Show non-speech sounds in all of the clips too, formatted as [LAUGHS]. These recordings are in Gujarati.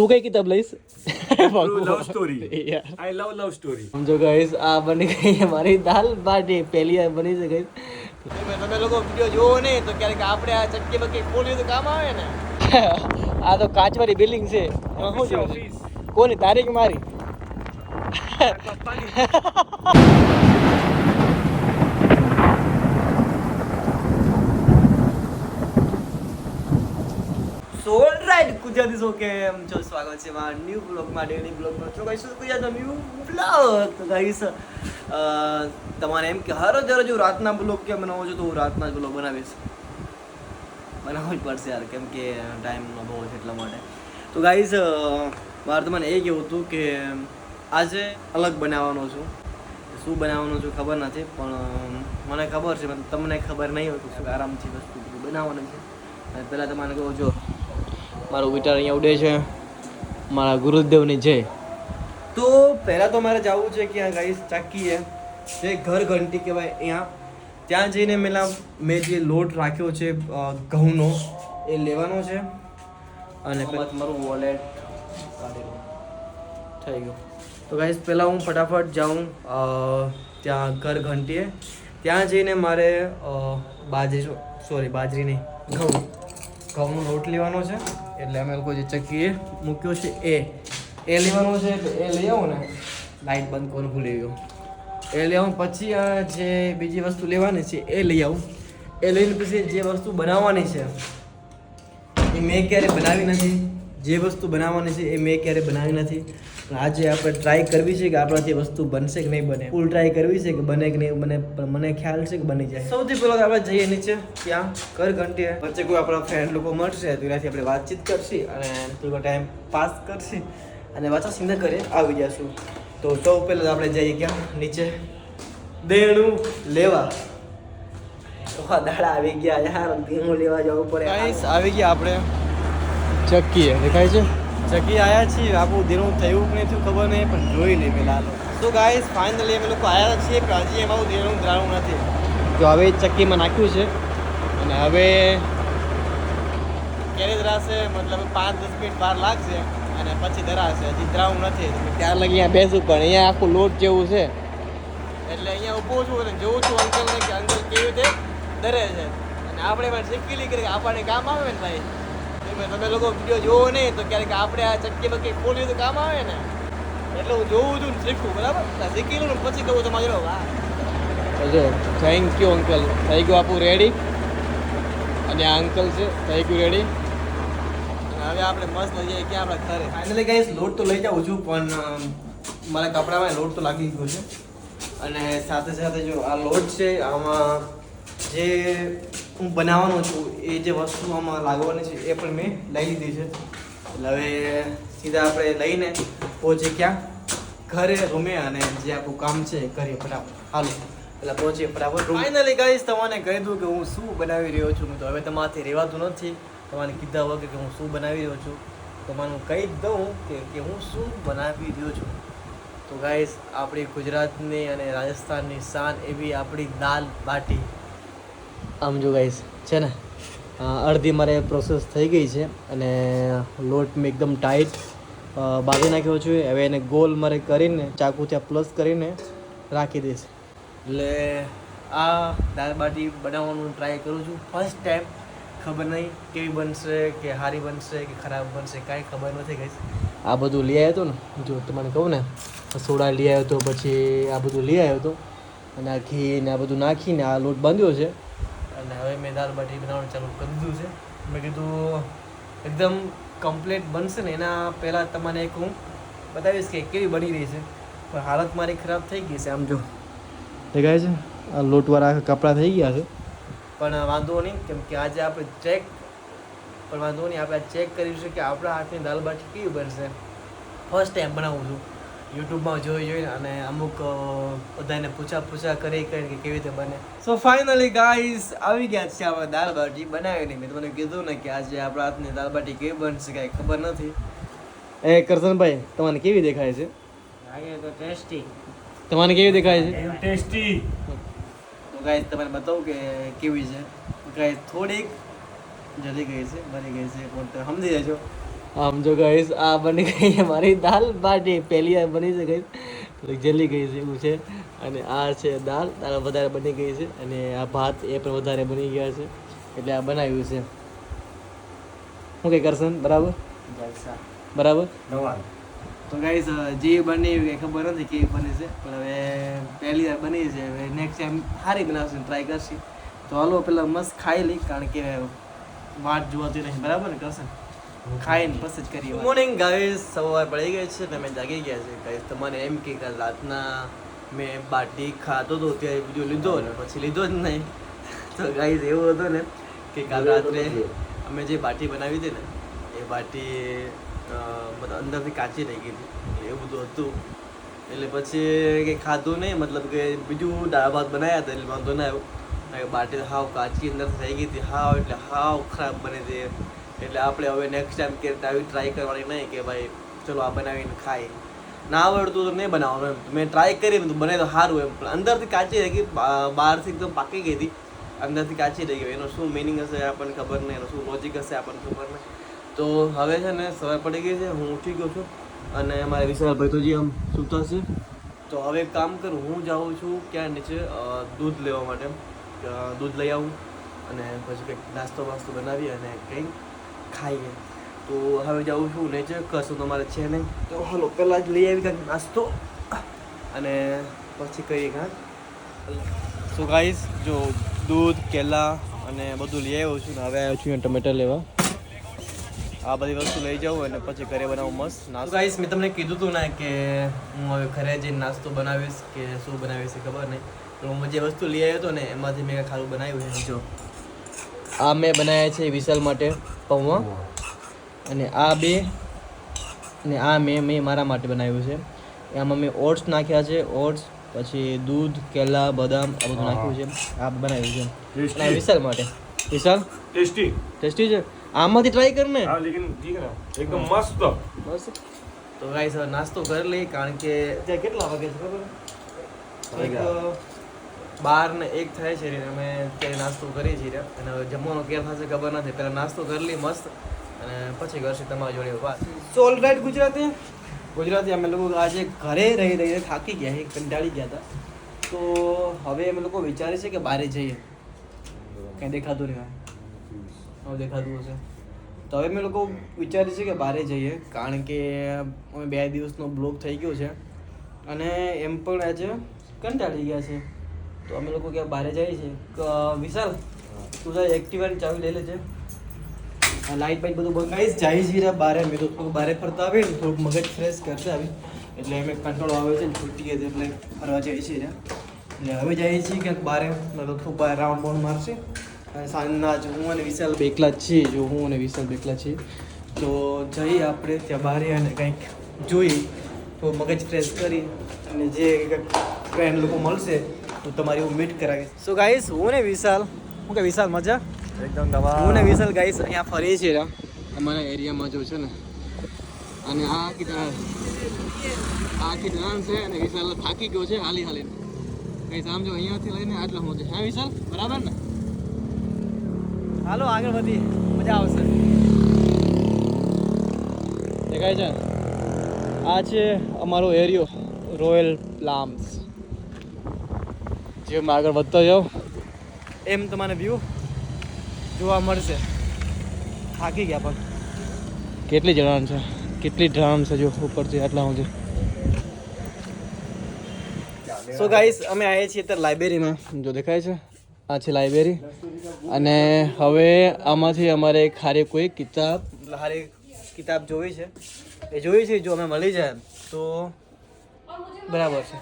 તું કઈ કિતાબ લઈશ? Love story. I love love story સમજો ગાઈસ આ બની ગઈ અમારી દાલ બાટી. પહેલી વાર બની છે ગાઈસ તમે લોકો વિડિયો જોવો નહીં તો ક્યારેક આપણે આ ચટકી બકી ખોલ્યું તો કામ આવે ને? [LAUGHS] આ તો કાચવારી બિલ્ડિંગ છે. એમાં શું છે? કોની તારીખ મારી? [LAUGHS] સો રાઈટ ગુજરાતી શો કે એમ છો સ્વાગત છે મારા ન્યૂ બ્લોગમાં ડેલી બ્લોગમાં છો કહીશું ગુજરાતનો ન્યૂ બ્લોગ તો કહીશ તમારે એમ કે હર જ હર જો રાતના બ્લોગ કે બનાવો છો? તો હું રાતના જ બ્લોગ બનાવીશ. બનાવવું જ પડશે યાર, કેમ કે ટાઈમનો બહુ છે એટલા માટે. તો ગાઈઝ મારે તમને એ કહેવું હતું કે આજે અલગ બનાવવાનો છું. શું બનાવવાનું છું ખબર નથી, પણ મને ખબર છે તમને ખબર નહીં હોય તો શું આરામથી વસ્તુ બનાવવાનું છે. પહેલાં તમારે કહું, જો મારો વિટાર અહીંયા ઉડે છે. મારા ગુરુદેવની જય. તો પહેલાં તો મારે જવું છે કે ક્યાં ગાઈસ ચાકીએ. જે ઘર ઘંટી કહેવાય અહીંયા. ત્યાં જઈને મેલા મેં જે લોટ રાખ્યો છે ઘઉંનો એ લેવાનો છે. અને તમારું વોલેટ થઈ ગયું. તો ગાઈસ પહેલાં હું ફટાફટ જાઉં ત્યાં ઘર ઘંટીએ. ત્યાં જઈને મારે બાજરી સોરી બાજરી નહીં ઘઉં. ઘઉંનો લોટ લેવાનો છે. એટલે અમે લોકો જે ચક્કી મૂક્યો છે એ એ લેવાનો છે એટલે એ લઈ આવો ને. લાઈટ બંધ કરવાનું ભૂલી ગયો. એ લઈ આવું પછી જે બીજી વસ્તુ લેવાની છે એ લઈ આવું. એ લઈને પછી જે વસ્તુ બનાવવાની છે, એ મેં ક્યારે બનાવી નથી. જે વસ્તુ બનાવવાની છે એ મેં ક્યારે બનાવી નથી. પણ આજે આપણે ટ્રાય કરવી છે કે આપણાથી વસ્તુ બનશે કે નહીં બને. ફૂલ ટ્રાય કરવી છે કે બને કે નહીં બને પણ મને ખ્યાલ છે કે બની જાય. સૌથી પહેલાં તો આપણે જઈએ નીચે ત્યાં કર ઘંટી વચ્ચે કોઈ આપણા ફ્રેન્ડ લોકો મળશે તો એનાથી આપણે વાતચીત કરશી અને થોડો ટાઈમ પાસ કરશી અને પાછા સીધા ઘરે આવી જશું તો સૌ પહેલાં તો આપણે જઈએ ક્યાં? નીચે. દેણું લેવા. તો દાડા આવી ગયા યાર દેણું લેવા જવું પડે. આવી ગયા આપણે. ચક્કીએ દેખાય છે? ચક્કી આવ્યા છીએ. આપણું દેણું થયું કે નહીં ખબર નહીં, પણ જોઈ લે પેલા તો. ગાઈસ ફાઇનલી અમે લોકો આવ્યા છીએ, પણ હજી એમાં દેણું દ્રાણું નથી. તો હવે ચક્કીમાં નાખ્યું છે. અને હવે ક્યારે ધરાશે? મતલબ પાંચ દસ મિનિટ બહાર લાગશે. અને પછી ધરાશે. હજી દ્રાવું નથી. ત્યાર લગી અહીંયા બેસું, પણ અહીંયા આખું લોટ જેવું છે. એટલે અહીંયા ઊભો છું અને જોઉં છું અંકલને કે અંકલ કેવી રીતે ધરે છે. અને આપણે પણ શીખી કરી કે આપણને કામ આવે ને ભાઈ. તમે લોકો વીડિયો જોવો નહીં તો ક્યારેક આપણે આ ચક્કી બક્કી ખોલ્યું તો કામ આવે ને. એટલે હું જોઉં છું ને શીખું, બરાબર? શીખી લઉં પછી કહું તમારે જો જો થેન્ક યુ અંકલ થઈ ગયું આપું રેડી અને આ અંકલ છે થઈ ગયું રેડી હવે આપણે મસ્ત જઈએ ક્યાં આપણે ઘરે. ફાઇનલી ગાઈસ લોટ તો લઈ જાઉં છું, પણ મારા કપડામાં લોટ તો લાગી ગયો છે. અને સાથે સાથે જો આ લોટ છે, આમાં જે હું બનાવવાનો છું એ જે વસ્તુ આમાં લાગવાની છે એ પણ મેં લઈ લીધી છે. એટલે હવે સીધા આપણે લઈને પહોંચે ક્યાં? ઘરે રૂમે અને જે આપણું કામ છે કરીએ ફટાફટ. હાલો. એટલે પહોંચીએ ફટાફટ. ફાઇનલી ગાઈસ તમને કહી દઉં કે હું શું બનાવી રહ્યો છું. તો હવે તમારાથી રહેવાતું નથી. તમારે કીધા વગર કે હું શું બનાવી રહ્યો છું. તો મને હું કહી દઉં કે કે હું શું બનાવી રહ્યો છું. તો ગાઈસ આપણી ગુજરાતની અને રાજસ્થાનની શાન એવી આપણી દાલ બાટી. આમ જો ગાઈસ છે ને? અડધી મારે પ્રોસેસ થઈ ગઈ છે અને લોટ મેં એકદમ ટાઈટ બાંધી નાખ્યો છું. હવે એને ગોલ મારે કરીને ચાકુ ત્યાં પ્લસ કરીને રાખી દઈશ. એટલે આ દાળ બાટી બનાવવાનું ટ્રાય કરું છું. ફર્સ્ટ ટાઈમ ખબર નહીં કેવી બનશે કે સારી બનશે કે ખરાબ બનશે કાંઈ ખબર નથી ગઈ આ બધું લઈ આવ્યો હતો ને જો તમને કહું ને સોડા લઈ આવ્યો હતો પછી આ બધું લઈ આવ્યો હતો અને આ ઘી ને આ બધું નાખીને આ લોટ બાંધ્યો છે. અને હવે મેં દાળ બાટી બનાવવાનું ચાલુ કરી દીધું છે. મેં કીધું એકદમ કમ્પ્લીટ બનશે ને એના પહેલાં તમને એક હું બતાવીશ કે કેવી બની રહી છે. પણ હાલત મારી ખરાબ થઈ ગઈ છે આમ જો. દેખાય છે? આ લોટવાળા કપડાં થઈ ગયા છે. પણ વાંધો નહીં કેમ કે આજે આપણે ચેક પણ વાંધો નહીં આપણે ચેક કરીશું કે આપણા હાથની દાલ બાટી કેવી બનશે. ફર્સ્ટ ટાઈમ બનાવું છું. યુટ્યુબમાં જોઈ જોઈને અને અમુક બધાને પૂછા પૂછા કરી કરી કે કેવી રીતે બને. સો ફાઇનલી ગાઈસ આવી ગયા છે આપણે દાળ બાટી બનાવી નહીં મેં તમને કીધું ને કે આજે આપણા હાથની દાળ બાટી કેવી બનશે કાંઈ ખબર નથી. એ કરશનભાઈ તમને કેવી દેખાય છે? લાગે તો ટેસ્ટી. તમારે કેવી દેખાય છે? ટેસ્ટી. તો ગાઈસ તમને બતાવું કે કેવી છે. ગાઈસ થોડીક જલી ગઈ છે બની ગઈ છે પણ સમજી જજો આમ જો ગઈશ આ બની ગઈ અમારી દાલ બાટી. પહેલી વાર બની છે ગઈ જલી ગઈ છે એવું છે. અને આ છે દાલ. દાલ વધારે બની ગઈ છે. અને આ ભાત એ પણ વધારે બની ગયા છે. એટલે આ બનાવ્યું છે. શું કઈ કરશન બરાબર? બરાબર? તો ગાઈસ જે બની એ ખબર નથી કેવી બની છે. પણ હવે પહેલી વાર બની છે. હવે નેક્સ્ટ ટાઈમ સારી બનાવશું ટ્રાય કરશે. તો હાલો પેલા મસ્ત ખાઈ લઈ. કારણ કે વાટ જોવાતી નહીં બરાબર ને કરશે ખાઈને પછી જ કરીએ મોર્નિંગ ગાઈસ સવાર પડી ગઈ છે. ને અમે જાગી ગયા છે ગાઈસ તમારે એમ કે કાલ રાતના મેં બાટી ખાતો હતો ત્યારે વીડિયો લીધો ને પછી લીધો જ નહીં. તો ગાઈસ એવું હતું ને કે કાલ રાત્રે અમે જે બાટી બનાવી હતી ને એ બાટી મતલબ અંદરથી કાચી રહી ગઈ હતી. એવું બધું હતું. એટલે પછી કંઈ ખાધું નહીં. મતલબ કે બીજું દાળ ભાત બનાવ્યા હતા એટલે વાંધો ના આવ્યો. બાટી હાવ કાચી અંદર થઈ ગઈ હતી. હાવ એટલે હાવ ખરાબ બની હતી. એટલે આપણે હવે નેક્સ્ટ ટાઈમ કે આવી ટ્રાય કરવાની નહીં કે ભાઈ, ચલો આ બનાવીને ખાઈ. ના આવડતું તો નહીં બનાવવાનું એમ. મેં ટ્રાય કરી તો બને તો સારું એમ. પણ અંદરથી કાચી રહી ગઈ બહારથી એકદમ પાકી ગઈ હતી. અંદરથી કાચી રહી ગઈ. એનો શું મિનિંગ હશે આપણને ખબર નહીં, એનો શું લોજિક હશે આપણને ખબર નહીં. તો હવે છે ને સવાર પડી ગઈ છે, હું ઉઠી ગયો છું અને અમારા વિશાલભાઈ તો આમ સૂતા છે. તો હવે એક કામ કરું, હું જાઉં છું ક્યાં નીચે દૂધ લેવા માટે. દૂધ લઈ આવું અને પછી કંઈક નાસ્તો વાસ્તો બનાવી અને કંઈક ખાઈએ. તો હવે જાઉં છું નેચર કશું તો મારે છે નહીં. તો હલો પહેલાં જ લઈ આવી કંઈક નાસ્તો. અને પછી કહીએ કાંક સો ગાઈસ જો દૂધ કેલા અને બધું લઈ આવ્યો છું ને હવે આવ્યો છું ટમેટા લેવા. આ બધી વસ્તુ લઈ જાઉં અને પછી ઘરે બનાવું મસ્ત નાસ્તો. ગાઈસ મેં તમને કીધું હતું ને કે હું હવે ઘરે જઈને નાસ્તો બનાવીશ કે શું બનાવીશ ખબર નહીં. તો હું જે વસ્તુ લઈ આવ્યો હતો ને એમાંથી મેં ખારું બનાવ્યું છે. જો. આ મેં બનાવ્યા છે વિશાલ માટે. પૌવા અને આ બે અને આ મેં મેં મારા માટે બનાવ્યું છે. એમાં મેં ઓટ્સ નાખ્યા છે. ઓટ્સ પછી દૂધ કેલા બદામ આ બધું નાખ્યું છે. આ બનાવ્યું છે. વિશાલ માટે. વિશાલ? ટેસ્ટી ટેસ્ટી છે? આમાંથી ટ્રાય કર ને. એકદમ મસ્ત. બસ. તો ગાઈસ નાસ્તો કરી લઈ કારણ કે કેટલા વાગે છે ખબર? બાર ને એક થાય છે ને અમે ત્યારે નાસ્તો કરીએ છીએ અને જમવાનો કેર થશે ખબર નથી. પહેલાં નાસ્તો કરી લઈ મસ્ત. અને પછી કરશે તમારી જોડે વાત. So all right Gujarati? Gujarati અમે લોકો આજે ઘરે રહી રહીને થાકી ગયા છે કંટાળી ગયા હતા. તો હવે અમે લોકો વિચારે છે કે બહાર જઈએ. કંઈ દેખાતું નહીં હવે દેખાતું હશે. તો હવે અમે લોકો વિચારીએ છીએ કે બહાર જઈએ, કારણ કે અમે બે દિવસનો બ્લોક થઈ ગયો છે. અને એમ પણ આજે કંટાળી ગયા છે તો અમે લોકો ક્યાં બહાર જઈએ છીએ. વિશાલ, તું તારી એક્ટિવાની ચાવી લઈ લેજે. લાઇટ બાઇટ બધું બંધ. ગાઈસ જાય છીએ બારે મેં તો થોડુંક બહાર ફરતા આવે ને, થોડુંક મગજ ફ્રેશ કરતા આવી એટલે અમે કંટ્રોલ આવે છે ને છૂટી ગઈ એટલે ફરવા જઈએ છીએ એટલે હવે જઈએ છીએ ક્યાંક બહાર મતલબ થોડુંક બહાર રાઉન્ડ બાઉન્ડ મારશે. અને સાંજના જ હું અને વિશાલ બેકલા છીએ, જો હું અને વિશાલ બેકલા છીએ, તો જઈએ આપણે ત્યાં બારે અને કંઈક જોઈ તો મગજ ફ્રેશ કરી અને જે કંઈક ફ્રેન્ડ લોકો મળશે હું તમારી મીટ કરાવીશ. સો ગાઈસ હું ને વિશાલ હું કે વિશાલ મજા? એકદમ નવા. હું ને વિશાલ ગાઈસ અહીંયા ફરીએ છીએ અમારા એરિયામાં જો છે ને. અને આ કિતાબ આ કિતાબ છે અને વિશાલ થાકી ગયો છે હાલી હાલી કઈ આમ જો અહીંયાથી લઈને આટલા હું છે હા વિશાલ? બરાબર ને? હાલો આગળ વધી. મજા આવશે. દેખાય છે? આ છે અમારો એરિયો રોયલ પ્લામ્સ જેમ આગળ વધતો જાઉં એમ તમને વ્યૂ જોવા મળશે. થાકી ગયા પણ. કેટલી જણાન છે? કેટલી ડ્રામ છે જો ઉપરથી આટલા સુધી? સો ગાઈસ અમે આવીએ છીએ અત્યારે લાઇબ્રેરીમાં જો દેખાય છે? આ છે લાઇબ્રેરી અને હવે આમાંથી અમારે એક હારે કોઈ કિતાબ હારે કિતાબ જોવી છે. એ જોઈ છે જો અમે મળી જાય તો બરાબર છે.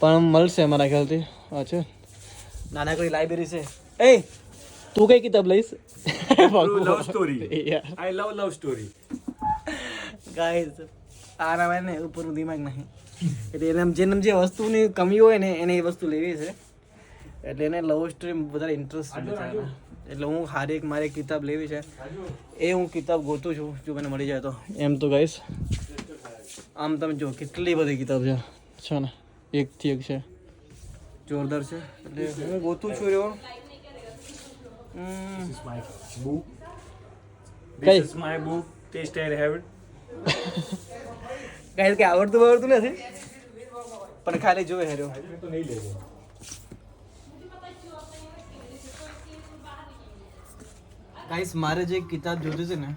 પણ મળશે મારા ખ્યાલથી. અચ્છા નાનકડી લાઇબ્રેરી છે. એ તું કઈ કિતાબ લઈશ? Love story I love love story guys આના હોય ને ઉપરનું દિમાગ નહીં. એટલે એને જેને જે વસ્તુની કમી હોય ને એને એ વસ્તુ લેવી છે. એટલે એને લવ સ્ટોરી વધારે ઇન્ટરેસ્ટ એટલે હું હારે એક મારે કિતાબ લેવી છે. એ હું કિતાબ ગોતું છું જો મને મળી જાય તો. એમ તો ગાઈશ આમ તમે જો કેટલી બધી કિતાબ છે. છે ને એકથી એક છે. જોરદાર છે. એટલે હું ગોતું છું રહ્યો This is my boo. This is my boo. Taste and કે આવડતું આવડતું નથી? પણ ખાલી જોવે હેરો તો ગાઈસ મારે જે કિતાબ જોતી છે ને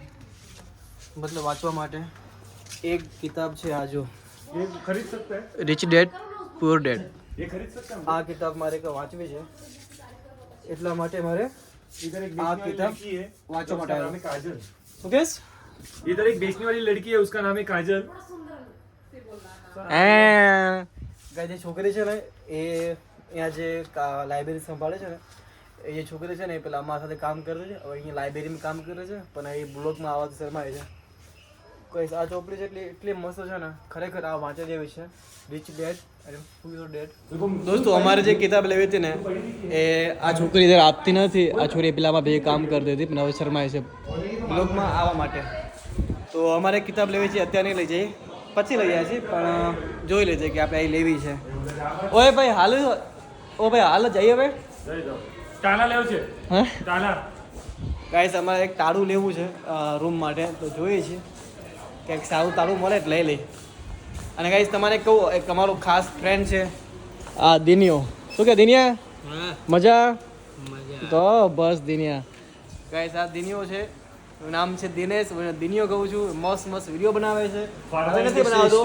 મતલબ વાંચવા માટે એક કિતાબ છે આ જો. રિચ ડેડ પુઅર ડેડ ये खरीद सकते हैं આ કિતાબ મારે કે વાંચવી છે એટલા માટે મારે इधर एक आप बेचने वाली किताब लड़की है वाचो उसका मटायो। नाम है काजल શું કેસ इधर एक बेचने वाली लड़की है उसका नाम है काजल ગાય જે છોકરી છે ને એ અહીંયા જે લાઇબ્રેરી સંભાળે છે ને એ જે છોકરી છે ને એ પેલા અમારા સાથે કામ કરે છે હવે અહીંયા લાઇબ્રેરીમાં કામ કરે છે પણ એ બ્લોગમાં આવવાથી શરમાય છે કોઈ આ ચોપડી છે એટલી એટલી મસ્ત છે ને ખરેખર આ વાંચવા જેવી છે. રિચ ડેડ અને પુઅર ડેડ દોસ્તો અમારે જે કિતાબ લેવી હતી ને એ આ છોકરી જરા આપતી નથી આ છોકરી પેલામાં બે કામ કરતી હતી પણ હવે શરમાય છે બ્લોગમાં આવવા માટે. તો અમારે કિતાબ લેવી છે અત્યારે નહીં લઈ જઈએ. પછી લઈ જાય છે પણ જોઈ લેજે કે આપણે અહીં લેવી છે. ઓય ભાઈ હાલ ઓ ભાઈ હાલ જ જઈએ હવે? તાલા લેવું છે? હા? તાલા ગાઈસ અમારે એક તાળું લેવું છે રૂમ માટે. તો જોઈએ છીએ. કંઈક સારું તાળું મળે એટલે લઈ લઈ. અને ગાઈસ તમારે કહું એક તમારો ખાસ ફ્રેન્ડ છે આ દિનિયો. શું કે દિનિયા? મજા? તો બસ દિનિયા. ગાઈસ આ દિનિયો છે નામ છે દિનેશ. દિનિયો કહું છું. મસ્ત મસ્ત વીડિયો બનાવે છે. હવે નથી બનાવતો.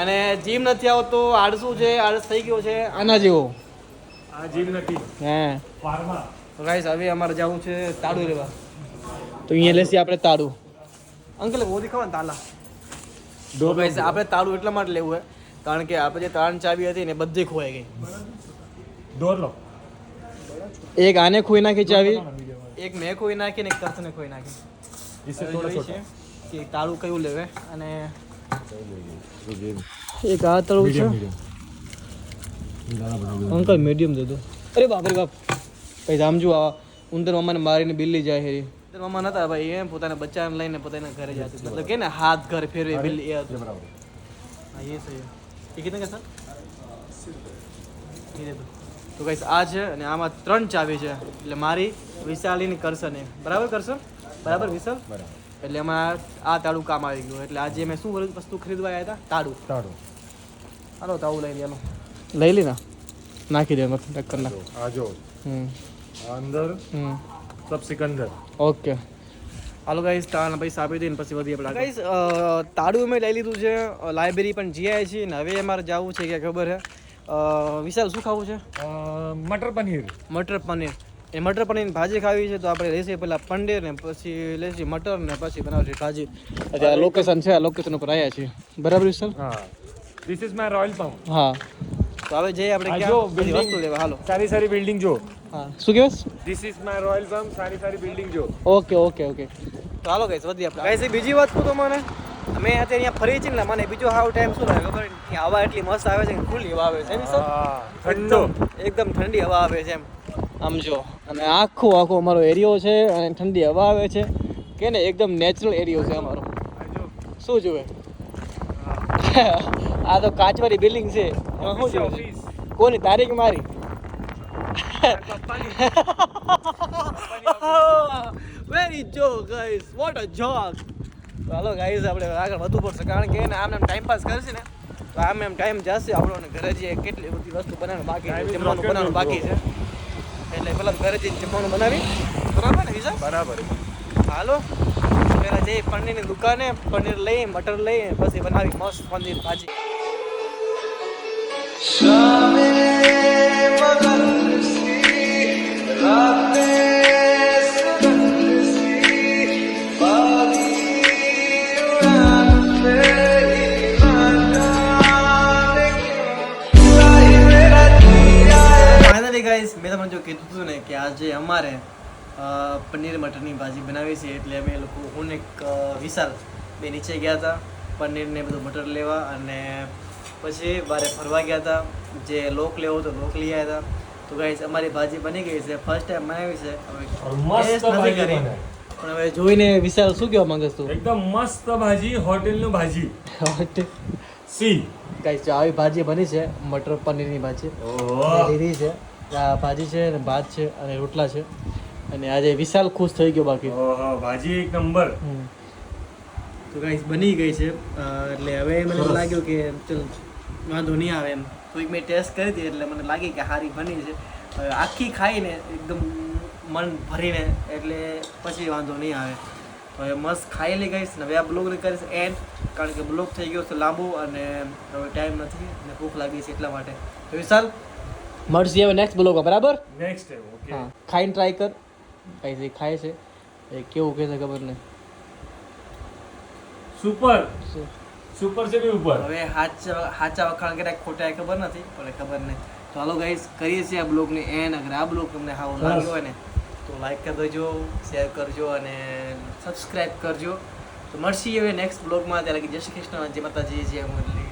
અને જીમ નથી આવતો આળસું છે આળસ થઈ ગયો છે આના જેવો. આ જીમ નથી. હે. ફાર્મા. તો ગાઈસ હવે અમારે જવું છે તાડુ રેવા. તો અહીંયા લેસી આપણે તાળું અંકલ ઓ દેખાવા તાલા. દો ભાઈ આપણે તાળું એટલા માટે લેવું હોય કારણ કે આપણે જે તાળાની ચાવી હતી ને બધી ખોવાઈ ગઈ. દોર એક આને ખોઈ નાખી ચાવી. એક મેં ખોઈ નાખી ને એક કરતને ખોઈ નાખી. કે તાળું કયું લેવે અને એક આ તાળું છે. અંકલ મીડિયમ દે દો. અરે બાપ રે બાપ. પછી આમ આ ઉંદર મામાને મારીને બિલ્લી જાય હેરી મમ્મા નતા ભાઈ એમ પોતાના બચ્ચાને લઈને પોતાના ઘરે જતી મતલબ કે ને હાથ ઘર ફેરવે બિલ એ હતું. બરાબર. હા એ સહી. એ કિતને કે સર? તો ગાઈસ આ છે અને આમાં ત્રણ ચાવી છે. એટલે મારી વિશાલીની કરશને બરાબર કરશો બરાબર વિશાલ? બરાબર. એટલે એમાં આ તાળુ કામ આવી ગયું. એટલે આજે મેં શું વસ્તુ ખરીદવા આવ્યા હતા? તાળું તાળું હાલો તાળું લઈ લેલો લઈ લે ના. નાખી દે ટક્કર ના આ હમ. અંદર હમ. ક્લબ સિકંદર ઓકે હાલો ગાઈસ તાના પૈસા આપી દઈને પછી વધીએ આપણે ગાઈસ તાળું મેં લઈ લીધું છે લાઇબ્રેરી પણ જીઆઈ છીએ ને હવે અમારે જવું છે કે ખબર છે વિશાલ શું ખાવું છે? મટર પનીર. મટર પનીર. એ મટર પનીર ભાજી ખાવી છે તો આપણે લેશે પહેલાં પંડેર ને પછી લેશે મટર ને પછી બનાવશે ભાજી અચ્છા આ લોકેશન છે આ લોકેશન ઉપર આવ્યા છીએ. બરાબર વિશાલ? હા. This is my royal pav હા. તો હવે જઈએ આપણે ક્યાં? વસ્તુ લેવા. હાલો. સારી સારી બિલ્ડિંગ જો. હા. શું કહેવાય this is my royal farm સારી સારી બિલ્ડિંગ જો. ઓકે ઓકે ઓકે ચાલો હાલો ગઈસ વધી આપણે ગઈસ બીજી વાત કહું તો મને અમે અત્યારે અહીંયા ફરી છે ને મને બીજો હાવ ટાઈમ શું લાગે ખબર? હવા એટલી મસ્ત આવે છે ફૂલ હવા આવે છે ઠંડો. એકદમ ઠંડી હવા આવે છે એમ. આમ જો અને આખો આખો અમારો એરિયો છે અને ઠંડી હવા આવે છે. કે ને એકદમ નેચરલ એરિયો છે અમારો. શું જુએ? [LAUGHS] આ તો કાચવાળી બિલ્ડિંગ છે. એમાં શું જોવે કોની તારીખ મારી? Very joke guys what a joke hello guys આપણે આગળ વધુ પડશે કારણ કે આમ એમ ટાઈમ પાસ કરશે ને તો આમ એમ ટાઈમ જશે. આપણો ઘરે જઈએ કેટલી બધી વસ્તુ બનાવવાનું બાકી છે જમવાનું બનાવવાનું બાકી છે. એટલે પેલા ઘરે જઈને જમવાનું બનાવી. બરાબર ને વિઝા બરાબર. હાલો. પહેલાં જઈ પનીરની દુકાને પનીર લઈ મટર લઈ પછી બનાવી મસ્ત પનીર ભાજી. Shame, મેં તમને જો કીધું હતું ને કે આજે અમારે પનીર મટરની ભાજી બનાવી છે, એટલે અમે લોકો હું એક વિશાલ બે નીચે ગયા હતા, પનીરને બધું મટર લેવા અને પછી બારે ફરવા ગયા હતા. જે લોક લેવો હતો, લોક લઈ આવ્યા હતા. તો ગાઈસ અમારી ભાજી બની ગઈ છે. ફર્સ્ટ ટાઈમ બનાવી છે. ટેસ્ટ નથી કરી. પણ હવે જોઈને વિશાલ શું કહેવા માંગે તું? એકદમ મસ્ત ભાજી હોટેલનું ભાજી. સી. ગાઈસ આવી ભાજી બની છે મટર પનીરની ભાજી લીધી છે. આ ભાજી છે ને ભાત છે અને રોટલા છે. અને આજે વિશાલ ખુશ થઈ ગયો બાકી. ભાજી એક નંબર. તો ગાઈસ બની ગઈ છે. એટલે હવે મને લાગ્યું કે ચલ વાંધો નહીં આવે એમ. તો મેં ટેસ્ટ કરી હતી એટલે મને લાગી કે સારી બની છે. આખી ખાઈને એકદમ મન ભરીને એટલે પછી વાંધો નહીં આવે. તો હવે મસ્ત ખાઈ લઈ ગઈશ ને હવે આ બ્લોગને કરીશ એન્ડ કારણ કે બ્લોગ થઈ ગયો છે લાંબો અને હવે ટાઈમ નથી અને ભૂખ લાગી છે એટલા માટે. તો વિશાલ મળશે હવે નેક્સ્ટ બ્લોગમાં બરાબર? નેક્સ્ટ ઓકે હા ખાઈને ટ્રાય કર. જે ખાય છે એ કેવું કહે છે ખબર નહીં. સુપર સુપર છે કે ઉપર. હવે સાચા વખાણ કર્યા ખોટા ખબર નથી પણ ખબર નહીં. તો હાલો ગાઈસ કરીએ છીએ આ બ્લોગને એન અગર આ બ્લોગ તમને સારો. લાગ્યો હોય ને તો લાઈક કરી દેજો શેર કરજો અને સબસ્ક્રાઈબ કરજો. તો મળશે હવે નેક્સ્ટ બ્લોગમાં. ત્યારે જય શ્રી કૃષ્ણ જય માતાજી જય મુરલી